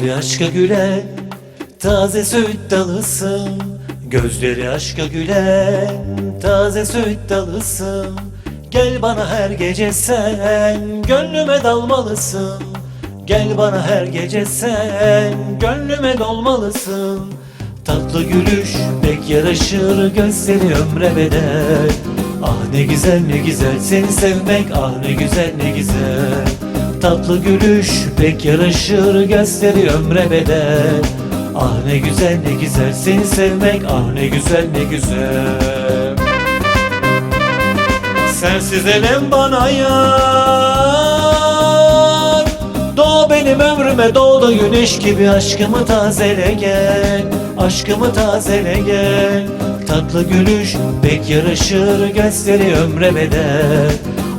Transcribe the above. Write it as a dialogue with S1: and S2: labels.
S1: aşka gülen Taze süt dalısın. Gözleri aşka gülen Taze süt dalısın. Gel bana her gece sen Gönlüme dalmalısın. Gel bana her gece sen Gönlüme dolmalısın. Tatlı gülüş pek yaraşır Gözleri ömre bedel. Ah ne güzel ne güzel seni sevmek Ah ne güzel ne güzel Tatlı gülüş pek yaraşır Gözleri ömre bedel. Ah ne güzel ne güzel seni sevmek Ah ne güzel ne güzel. Sensiz elem bana yar. Doğ benim ömrüme doğ da güneş gibi. Aşkımı tazele gel Aşkımı tazele gel. Tatlı gülüş pek yaraşır Gözleri ömre bedel